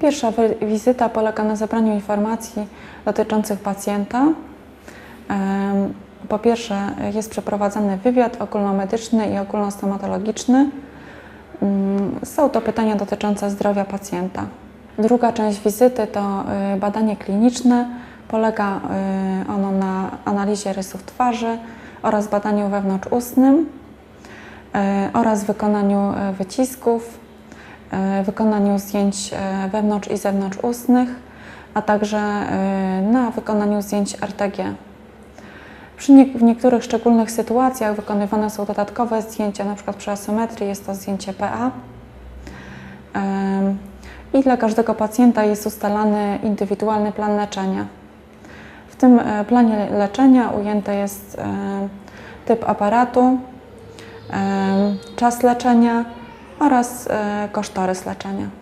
Pierwsza wizyta polega na zebraniu informacji dotyczących pacjenta. Po pierwsze jest przeprowadzany wywiad ogólnomedyczny i ogólnostomatologiczny. Mm, Są to pytania dotyczące zdrowia pacjenta. Druga część wizyty to y, badanie kliniczne. Polega y, ono na analizie rysów twarzy oraz badaniu wewnątrzustnym y, oraz wykonaniu wycisków, wykonaniu zdjęć y, wewnątrz i zewnątrzustnych, a także y, na wykonaniu zdjęć RTG. Przy nie, w niektórych szczególnych sytuacjach wykonywane są dodatkowe zdjęcia, np. przy asymetrii jest to zdjęcie PA. I dla każdego pacjenta jest ustalany indywidualny plan leczenia. W tym e, planie leczenia ujęty jest e, typ aparatu, czas leczenia oraz e, kosztorys leczenia.